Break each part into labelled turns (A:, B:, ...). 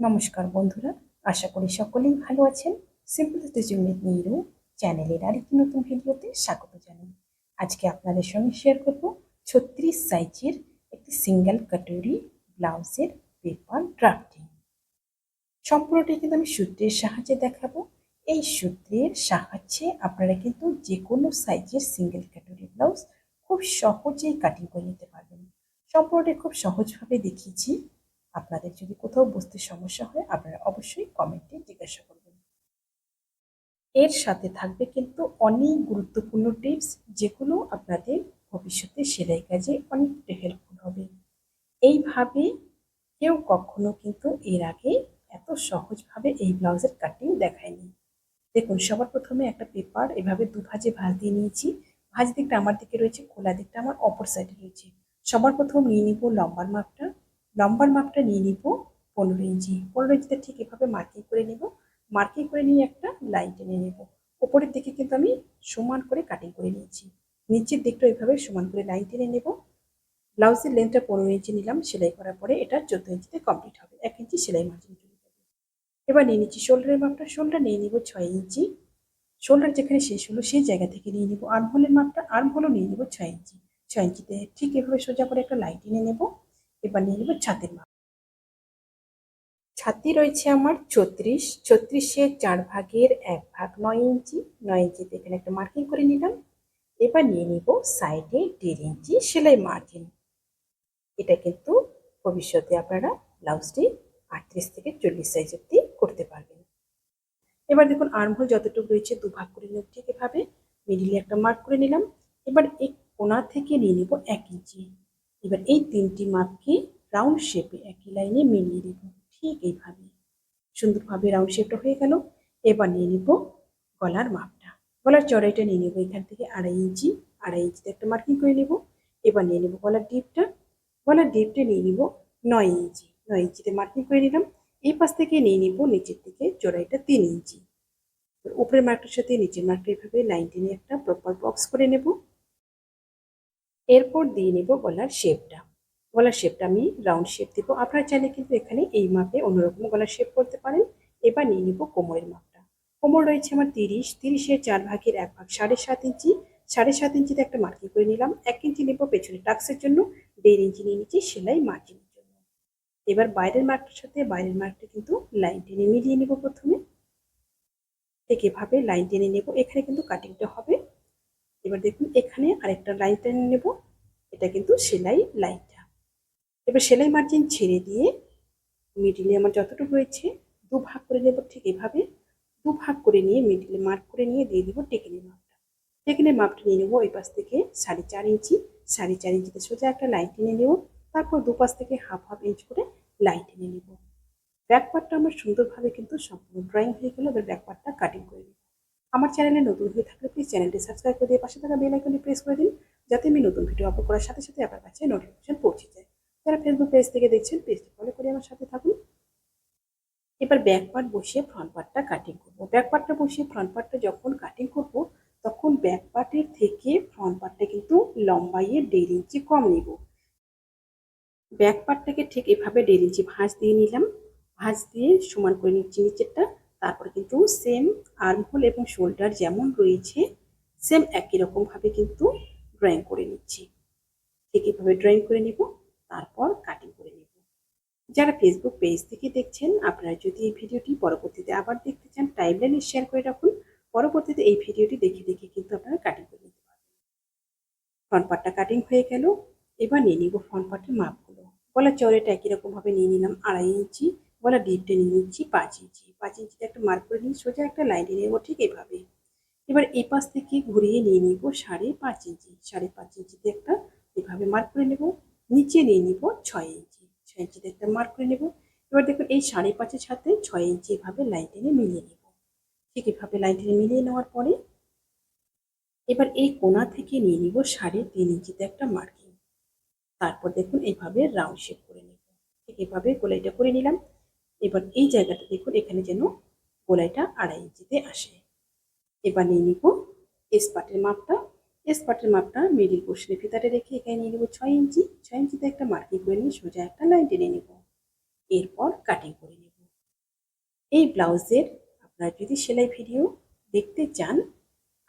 A: নমস্কার বন্ধুরা, আশা করি সকলেই ভালো আছেন। সিম্পল তেজুমিত নিরু চ্যানেলের আরেকটি নতুন ভিডিওতে স্বাগত জানাই। আজকে আপনাদের সঙ্গে শেয়ার করব ছত্রিশ সাইজের একটি সিঙ্গেল কাটোরি ব্লাউজের পেপার ড্রাফটিং সম্পূর্ণটি কিন্তু আমি সূত্রের সাহায্যে দেখাবো। এই সূত্রের সাহায্যে আপনারা কিন্তু যে কোনো সাইজের সিঙ্গেল ক্যাটোরি ব্লাউজ খুব সহজেই কাটিং করে নিতে পারবেন। সম্পূর্ণটি খুব সহজভাবে দেখিয়েছি। আপনাদের যদি কোথাও বুঝতে সমস্যা হয়, আপনারা অবশ্যই কমেন্টে জিজ্ঞাসা করবেন। এর সাথে থাকবে কিন্তু অনেক গুরুত্বপূর্ণ টিপস, যেগুলো আপনাদের ভবিষ্যতে সেলাই কাজে অনেকটা হেল্পফুল হবে। এইভাবে কেউ কখনো কিন্তু এর আগে এত সহজভাবে এই ব্লাউজের কাটিং দেখায়নি। দেখুন, সবার প্রথমে একটা পেপার এভাবে দুভাজে ভাঁজ দিয়ে নিয়েছি। ভাঁজ দিকটা আমার দিকে রয়েছে, খোলা দিকটা আমার অপর সাইডে রয়েছে। সবার প্রথম নিয়ে নিব লম্বার মাপটা। লম্বার মাপটা নিয়ে নিব পনেরো ইঞ্চি। পনেরো ইঞ্চিতে ঠিক এভাবে মার্কিং করে নেব। মার্কিং করে নিয়ে একটা লাইন টেনে নেব। ওপরের দিকে কিন্তু আমি সমান করে কাটিং করে নিয়েছি। নিচের দিকটা এভাবে সমান করে লাইন টেনে নেব। ব্লাউজের লেন্থটা পনেরো ইঞ্চি নিলাম। সেলাই করার পরে এটা চোদ্দ ইঞ্চিতে কমপ্লিট হবে। এক ইঞ্চি সেলাই মার্জিন চলে যাবে। এবার নিয়ে নিচ্ছি শোল্ডারের মাপটা শোল্ডার নিয়ে নিব ছয় ইঞ্চি। শোল্ডার যেখানে শেষ হলো সেই জায়গা থেকে নিয়ে নিব। আর্মহোলের মাপটা আর্মহোলও নিয়ে নিব ছয় ইঞ্চি। ছয় ইঞ্চিতে ঠিক এভাবে সোজা করে একটা লাইন টেনে নেব। এবার নিয়ে নেব ছাতির মাপ। ছাতি রয়েছে আমার ছত্রিশ। ছত্রিশের চার ভাগের এক ভাগ নয় ইঞ্চি। নয় ইঞ্চিতে এখানে একটা মার্কিং করে নিলাম। এবার নিয়ে নিব সাইডে দেড় ইঞ্চি সেলাই মার্জিন এটা কিন্তু ভবিষ্যতে আপনারা ব্লাউজটি আটত্রিশ থেকে চল্লিশ সাইজ অব্দি করতে পারবেন। এবার দেখুন আর্মহোল যতটুকু রয়েছে দু ভাগ করে নেব ঠিক এভাবে। মিডিলে একটা মার্ক করে নিলাম। এবার এই কোনা থেকে নিয়ে নিব এক ইঞ্চি। এবার এই তিনটি মাপকে রাউন্ড শেপে একই লাইনে মিলিয়ে দেব। ঠিক এইভাবে। সুন্দরভাবে রাউন্ড শেপটা হয়ে গেল। এবার নিয়ে নিব গলার মাপটা। গলার চড়াইটা নিয়ে নেব এখান থেকে আড়াই ইঞ্চি। আড়াই ইঞ্চিতে একটা মার্কিং করে নেব। এবার নিয়ে নেব গলার ডিপটা গলার ডিপটা নিয়ে নিব নয় ইঞ্চি। নয় ইঞ্চিতে মার্কিং করে নিলাম। এই পাশ থেকে নিয়ে নিব নিচের দিকে চড়াইটা তিন ইঞ্চি। উপরের মার্কটার সাথে নিচের মার্কটা এইভাবে লাইন টেনে একটা প্রপার বক্স করে নেব। এরপর দিয়ে নেব গলার শেপটা গলার শেপটা আমি রাউন্ড শেপ দেব। আপনারা চাইলে কিন্তু এখানে এই মাপে অন্যরকম গলার শেপ করতে পারেন। এবার নিয়ে নিব কোমরের মাপটা। কোমর রয়েছে আমার তিরিশ। তিরিশের চার ভাগের এক ভাগ সাড়ে সাত ইঞ্চি। সাড়ে সাত ইঞ্চিতে একটা মার্কিং করে নিলাম। এক ইঞ্চি নেব পেছনে টাক্সের জন্য। দেড় ইঞ্চি নিয়ে নিচ্ছি সেলাই মার্জিনের জন্য। এবার বাইরের মার্কটার সাথে বাইরের মার্কটা কিন্তু লাইন টেনে মিলিয়ে নেব প্রথমে। ঠিক এভাবে লাইন টেনে নেব। এখানে কিন্তু কাটিংটা হবে। এবার দেখুন, এখানে আরেকটা লাইন টেনে নেব। এটা কিন্তু সেলাই লাইনটা এবার সেলাই মার্জিন ছেড়ে দিয়ে মিডিলে আমার যতটুকু রয়েছে দু ভাগ করে নেব ঠিক এভাবে। দু ভাগ করে নিয়ে মিডিলে মার্ক করে নিয়ে দিয়ে দিব টেকেনের মাপটা। টেকেনের মাপটা নিয়ে নেব ওই পাশ থেকে সাড়ে চার ইঞ্চি। সাড়ে চার ইঞ্চিতে সোজা একটা লাইন টেনে নেব। তারপর দুপাশ থেকে হাফ হাফ ইঞ্চ করে লাইন টেনে নেব। ব্যাক পার্টটা আমার সুন্দরভাবে কিন্তু সম্পূর্ণ ড্রয়িং হয়ে গেল। এবার ব্যাক পার্টটা কাটিং করে নেব। আমার চ্যানেলে নতুন হয়ে থাকলে প্লিজ চ্যানেলটি সাবস্ক্রাইব করে দিয়ে পাশে থাকা বেল আইকনটি প্রেস করে দিন, যাতে আমি নতুন ভিডিও আপলোড করার সাথে সাথে আপনার কাছে নোটিফিকেশন পৌঁছে যায়। যারা ফেসবুক পেজ থেকে দেখছেন পেজটি ফলো করে আমার সাথে থাকুন। এবার ব্যাক পার্ট বসিয়ে ফ্রন্ট পার্টটা কাটিং করব। ব্যাক পার্টটা বসিয়ে ফ্রন্ট পার্টটা যখন কাটিং করব, তখন ব্যাক পার্টের থেকে ফ্রন্ট পার্টটা কিন্তু লম্বাইয়ে দেড় ইঞ্চি কম নিব। ব্যাক পার্টটাকে ঠিক এভাবে দেড় ইঞ্চি ভাঁজ দিয়ে নিলাম। ভাঁজ দিয়ে সমান করে নিচ্ছি নিচেরটা। তারপর কিন্তু সেম আর্মহোল এবং শোল্ডার যেমন রয়েছে সেম একই রকমভাবে কিন্তু ড্রয়িং করে নিচ্ছি। ঠিক এভাবে ড্রয়িং করে নেব, তারপর কাটিং করে নেব। যারা ফেসবুক পেজ থেকে দেখছেন, আপনারা যদি এই ভিডিওটি পরবর্তীতে আবার দেখতে চান টাইমলাইনে শেয়ার করে রাখুন। পরবর্তীতে এই ভিডিওটি দেখে দেখে কিন্তু আপনারা কাটিং করে নিতে পারবেন। ফ্রন্ট পার্টটা কাটিং হয়ে গেল। এবার নিয়ে নিব ফ্রন্ট পার্টের মাপগুলো। গলার চওড়াটা একই রকমভাবে নিয়ে নিলাম আড়াই ইঞ্চি। গলা ডিপটা নিয়ে নিচ্ছি পাঁচ ইঞ্চি পাঁচ ইঞ্চিতে একটা মার্ক করে নিয়ে সোজা একটা লাইন নিয়ে নেব, ঠিক এভাবে। এবার এই পাশ থেকে ঘুরিয়ে নিয়ে নিব সাড়ে পাঁচ ইঞ্চি। সাড়ে পাঁচ ইঞ্চিতে একটা এভাবে মার্ক করে নেব, নিচে নিয়ে নিব ছয় ইঞ্চি। ছয় ইঞ্চিতে একটা মার্ক করে নেব। এবার দেখুন, এই সাড়ে পাঁচের সাথে ছয় ইঞ্চি এভাবে লাইন টেনে মিলিয়ে নেব। ঠিক এভাবে লাইন টেনে মিলিয়ে নেওয়ার পরে এবার এই কোনা থেকে নিয়ে নিব সাড়ে তিন ইঞ্চিতে একটা মার্কিং। তারপর দেখুন এইভাবে রাউন্ড শেপ করে নেব। ঠিক এভাবে গোলাইটা করে নিলাম। এবার এই জায়গাটা দেখুন, এখানে যেন গোলাইটা আড়াই ইঞ্চিতে আসে। এবার নিয়ে নিব এসপাটের মাপটা। এসপাটের মাপটা মিডিল পোর্শনে ফিতারে রেখে এখানে নিয়ে নেব ছয় ইঞ্চি। ছয় ইঞ্চিতে একটা মার্কিং করে নিয়ে সোজা একটা লাইন টেনে নেব। এরপর কাটিং করে নেব। এই ব্লাউজের আপনারা যদি সেলাই ভিডিও দেখতে চান,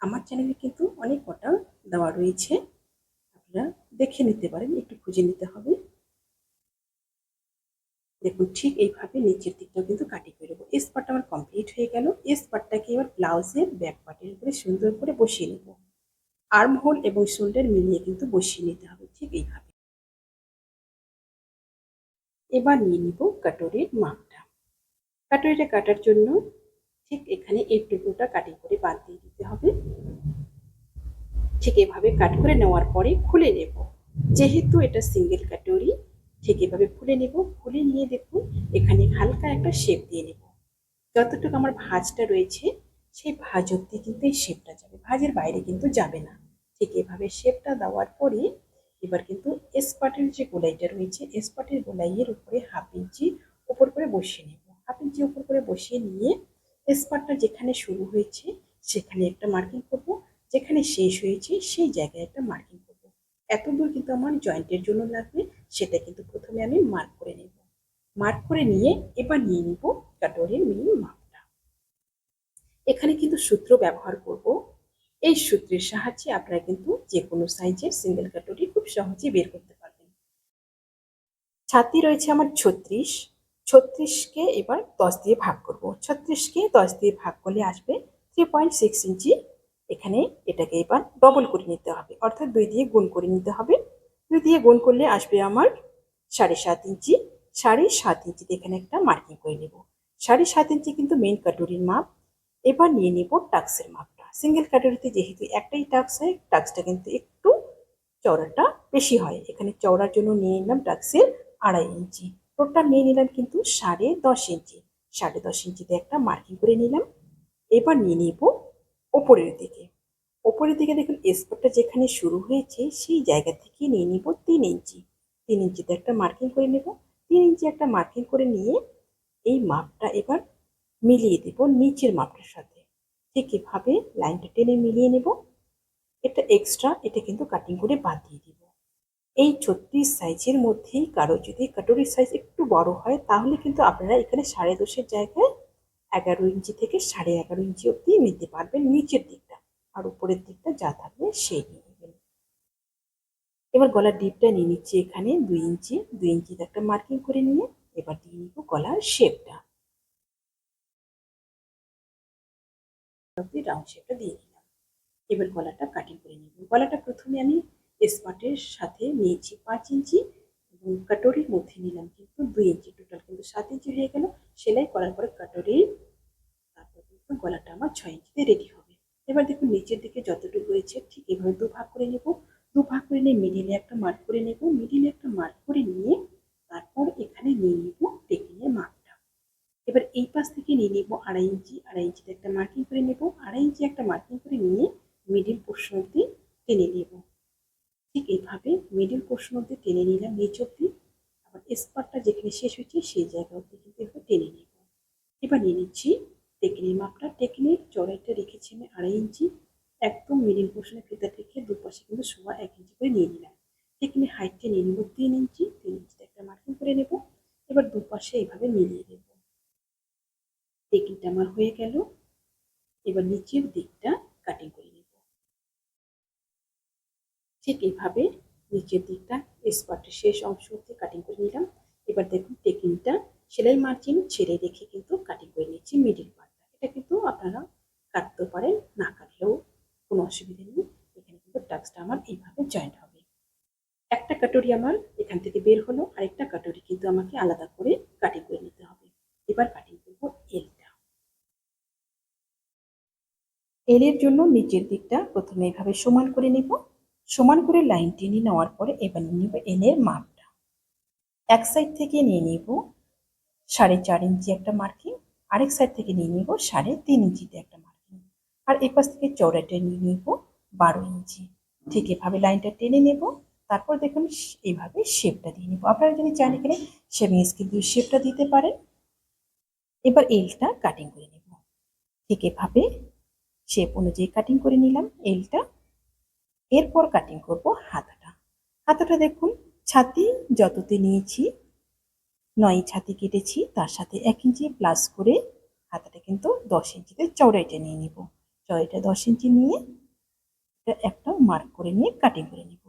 A: আমার চ্যানেলে কিন্তু অনেক কটা দেওয়া রয়েছে। আপনারা দেখে নিতে পারেন, একটু খুঁজে নিতে হবে। দেখুন, ঠিক এইভাবে নিচের দিকটাও কিন্তু কাটি করে দেবো এস পার্টটা আমার কমপ্লিট হয়ে গেল। এস পার্টটাকে এবার ব্লাউজের ব্যাক পার্টের উপরে সুন্দর করে বসিয়ে নেব। আর্ম হোল এবং শোল্ডার মিলিয়ে কিন্তু বসিয়ে নিতে হবে, ঠিক এইভাবে। এবার নিয়ে নিব কাটরের মাপটা। কাটরিটা কাটার জন্য ঠিক এখানে এই টুকরোটা কাটিং করে বাদ দিয়ে দিতে হবে। ঠিক এভাবে কাট করে নেওয়ার পরে খুলে নেব। যেহেতু এটা সিঙ্গেল কাটরি ঠিক এভাবে খুলে নেব খুলে নিয়ে দেখুন, এখানে হালকা একটা শেপ দিয়ে নেব। যতটুকু আমার ভাঁজটা রয়েছে, সেই ভাঁজ অব্দি কিন্তু এই শেপটা যাবে। ভাঁজের বাইরে কিন্তু যাবে না। ঠিক এভাবে শেপটা দেওয়ার পরে এবার কিন্তু এসপাটের যে গোলাইটা রয়েছে এসপাটের গোলাইয়ের উপরে হাফ ইঞ্চি উপর করে বসিয়ে নেব। হাফ ইঞ্চি উপর করে বসিয়ে নিয়ে এসপাটটা যেখানে শুরু হয়েছে, সেখানে একটা মার্কিং করব। যেখানে শেষ হয়েছে, সেই জায়গায় একটা মার্কিং করব। এত দূর কিন্তু আমার জয়েন্টের জন্য লাগবে। সেটা কিন্তু প্রথমে আমি মার্ক করে নেব। মার্ক করে নিয়ে এবার নিয়ে নিব কাটরের মিল মাপটা। এখানে কিন্তু সূত্র ব্যবহার করব। এই সূত্রের সাহায্যে আপনারা কিন্তু যে কোনো সাইজের সিঙ্গেল কাটরি খুব সহজেই বের করতে পারবেন। ছাতি রয়েছে আমার ছত্রিশ। ছত্রিশকে এবার দশ দিয়ে ভাগ করব। ছত্রিশকে দশ দিয়ে ভাগ করলে আসবে থ্রি পয়েন্ট সিক্স ইঞ্চি। এখানে এটাকে এবার ডবল করে নিতে হবে। অর্থাৎ দুই দিয়ে গুণ করে নিতে হবে। দুই দিয়ে গুণ করলে আসবে আমার সাড়ে সাত ইঞ্চি, সাড়ে সাত ইঞ্চিতে এখানে একটা মার্কিং করে নেব। সাড়ে সাত ইঞ্চি কিন্তু মেন কাটুরির মাপ। এবার নিয়ে নেব টাক্সের মাপটা। সিঙ্গেল কাটুরিতে যেহেতু একটাই টাক্স হয় টাক্সটা কিন্তু একটু চওড়াটা বেশি হয়। এখানে চওড়ার জন্য নিয়ে নিলাম টাক্সের আড়াই ইঞ্চি। টোটাল নিয়ে নিলাম কিন্তু সাড়ে দশ ইঞ্চি। সাড়ে দশ ইঞ্চিতে একটা মার্কিং করে নিলাম। এবার নিয়ে নিব ওপরের দিকে। ওপরের দিকে দেখুন স্পটটা যেখানে শুরু হয়েছে, সেই জায়গা থেকে নিয়ে নিব তিন ইঞ্চি। তিন ইঞ্চিতে একটা মার্কিং করে নেব। তিন ইঞ্চি একটা মার্কিং করে নিয়ে এই মাপটা এবার মিলিয়ে দেব নিচের মাপটার সাথে। ঠিক এভাবে লাইনটা টেনে মিলিয়ে নেব। এটা এক্সট্রা এটা কিন্তু কাটিং করে বাদ দিয়ে দিব। এই ছত্রিশ সাইজের মধ্যেই কারও যদি কাটুরির সাইজ একটু বড় হয়, তাহলে কিন্তু আপনারা এখানে সাড়ে দশের জায়গায় এগারো ইঞ্চি থেকে সাড়ে এগারো ইঞ্চি অব্দি নিতে পারবেন নিচের দিকটা। আর উপরের দিকটা যা থাকবে সেই নিয়ে নেবেন এবার গলার ডিপটা নিয়ে নিচ্ছি এখানে দুই ইঞ্চি। দুই ইঞ্চিতে একটা মার্কিং করে নিয়ে এবার দিয়ে নিব গলার শেপটা। রাউন্ড শেপটা দিয়ে নিলাম এবার গলাটা কাটিং করে নিব। গলাটা প্রথমে আমি স্পাটের সাথে নিয়েছি পাঁচ ইঞ্চি এবং কাটরির মধ্যে নিলাম কিন্তু দুই ইঞ্চি। টোটাল কিন্তু সাত ইঞ্চি হয়ে গেল। সেলাই করার পরে কাটরির তারপর কিন্তু গলাটা আমার ছয় ইঞ্চিতে রেডি হবে এবার দেখুন নিচের দিকে যতটুকু রয়েছে ঠিক এভাবে দু ভাগ করে নেব। দু ভাগ করে নিয়ে মিডিলে একটা মার্ক করে নেব। মিডিলে একটা মার্ক করে নিয়ে তারপর এখানে নিয়ে নিব টেকিংয়ের মার্কটা এবার এই পাশ থেকে নিয়ে নিব আড়াই ইঞ্চি। আড়াই ইঞ্চিতে একটা মার্কিং করে নেব। আড়াই ইঞ্চি একটা মার্কিং করে নিয়ে মিডিল পোর্শন অব্দি টেনে নেব। ঠিক এইভাবে মিডিল পোর্শন অব্দি টেনে নিলাম নিচ অব্দি আবার স্পারটা যেখানে শেষ হয়েছে সেই জায়গা অব্দি কিন্তু এভাবে টেনে নেব। এবার নিয়ে নিচ্ছি টেকনির মাপটা টেকনির চড়াইটা রেখেছি আমি আড়াই ইঞ্চি। একদম মিডিল পোর্শনে ফিতা থেকে দুপাশে কিন্তু সোয়া এক ইঞ্চি করে নিয়ে নিলাম। টেকনির হাইটটা নিয়ে নেব তিন ইঞ্চি, তিন ইঞ্চিতে একটা মার্কিং করে নেব। এবার দুপাশে এইভাবে মিলিয়ে দেব টেকনিটা আমার হয়ে গেল। এবার নিচের দিকটা কাটিং করে নেব। ঠিক এইভাবে নিচের দিকটা স্পার্টের শেষ অংশ অব্দি কাটিং করে নিলাম। এবার দেখুন টেকিংটা সেলাই মার্জিন ছেড়ে রেখে কিন্তু কাটিং করে নিচ্ছি মিডিল পার্টটা এটা কিন্তু আপনারা কাটতে পারেন, না কাটলেও কোনো অসুবিধা নেই। এখানে কিন্তু টাক্সটা আমার এইভাবে জয়েন্ট হবে। একটা কাটরি আমার এখান থেকে বের হলো, আরেকটা কাটরি কিন্তু আমাকে আলাদা করে কাটিং করে নিতে হবে। এবার কাটিং করব এলটা এলের জন্য নিচের দিকটা প্রথমে এভাবে সমান করে নেব। সমান করে লাইন টেনে নেওয়ার পরে এবার নিয়ে নেব এলের মাপটা এক সাইড থেকে নিয়ে নিব সাড়ে চার ইঞ্চি একটা মার্কিং আরেক সাইড থেকে নিয়ে নিব সাড়ে তিন ইঞ্চিতে একটা মার্কিং আর এই পাশ থেকে চৌড়াটা নিয়ে নিব বারো ইঞ্চি। ঠিক এভাবে লাইনটা টেনে নেব। তারপর দেখুন এইভাবে শেপটা দিয়ে নেব। আপনারা যদি চান এখানে শেভিং স্কিল দিয়ে শেপটা দিতে পারেন। এবার এলটা কাটিং করে নেব। ঠিক এভাবে শেপ অনুযায়ী কাটিং করে নিলাম এলটা এরপর কাটিং করব হাতাটা। হাতাটা দেখুন, ছাতি যততে নিয়েছি নয় ছাতি কেটেছি, তার সাথে এক ইঞ্চি প্লাস করে হাতাটা
B: কিন্তু দশ ইঞ্চিতে চওড়াইটা নিয়ে নিব। চওড়াইটা দশ ইঞ্চি নিয়ে একটা মার্ক করে নিয়ে কাটিং করে নিব।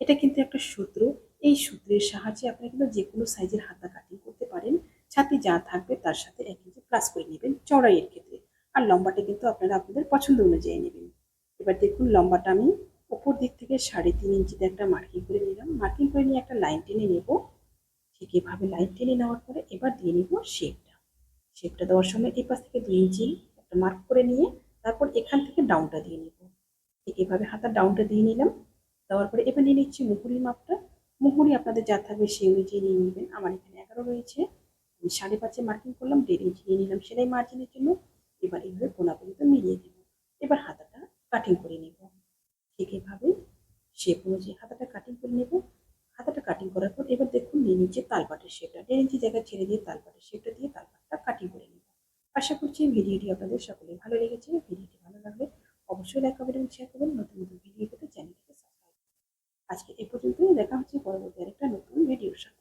A: এটা কিন্তু একটা সূত্র। এই সূত্রের সাহায্যে আপনারা কিন্তু যে কোনো সাইজের হাতা কাটিং করতে পারেন। ছাতি যা থাকবে তার সাথে এক ইঞ্চি প্লাস করে নেবেন চড়াইয়ের ক্ষেত্রে। আর লম্বাটা কিন্তু আপনারা আপনাদের পছন্দ অনুযায়ী নেবেন। এবার দেখুন লম্বাটা আমি উপর দিক থেকে সাড়ে তিন ইঞ্চিতে একটা মার্কিং করে নিলাম। মার্কিং করে নিয়ে একটা লাইন টেনে নেব। ঠিক এভাবে লাইন টেনে নেওয়ার পরে এবার দিয়ে নিব শেপটা শেপটা দেওয়ার সময় এই পাশ থেকে দুই ইঞ্চি একটা মার্ক করে নিয়ে তারপর এখান থেকে ডাউনটা দিয়ে নিব। ঠিক এভাবে হাতার ডাউনটা দিয়ে নিলাম। দেওয়ার পরে এবার নিয়ে নিচ্ছি মুহুরির মাপটা। মুহুরি আপনাদের যা থাকবে সেই অনুযায়ী নিয়ে নেবেন। আমার এখানে এগারো রয়েছে। আমি সাড়ে পাঁচে মার্কিং করলাম, দেড় ইঞ্চি নিয়ে নিলাম সেলাই মার্জিনের জন্য। এবার এইভাবে কোনা পর্যন্ত মিলিয়ে দেব। এবার হাতাটা কাটিং করে নেব। ঠিক এভাবে শেপ অনুযায়ী হাতাটা কাটিং করে নেব, হাতাটা কাটিং করার পর এবার দেখুন নিয়ে নিচ্ছে তালপাটের শেপটা নিয়ে ইঞ্চি জায়গায় ছেড়ে দিয়ে তালপাটের শেপটা দিয়ে তালপাটটা কাটিং করে নেব। আশা করছি ভিডিওটি আপনাদের সকলে ভালো লেগেছে। ভিডিওটি ভালো লাগলে অবশ্যই লাইক করবেন এবং শেয়ার করবেন। নতুন নতুন ভিডিও পেতে চ্যানেলটিকে সাবস্ক্রাইব আজকে এ পর্যন্তই। দেখা হচ্ছে পরবর্তী আরেকটা নতুন ভিডিওর সাথে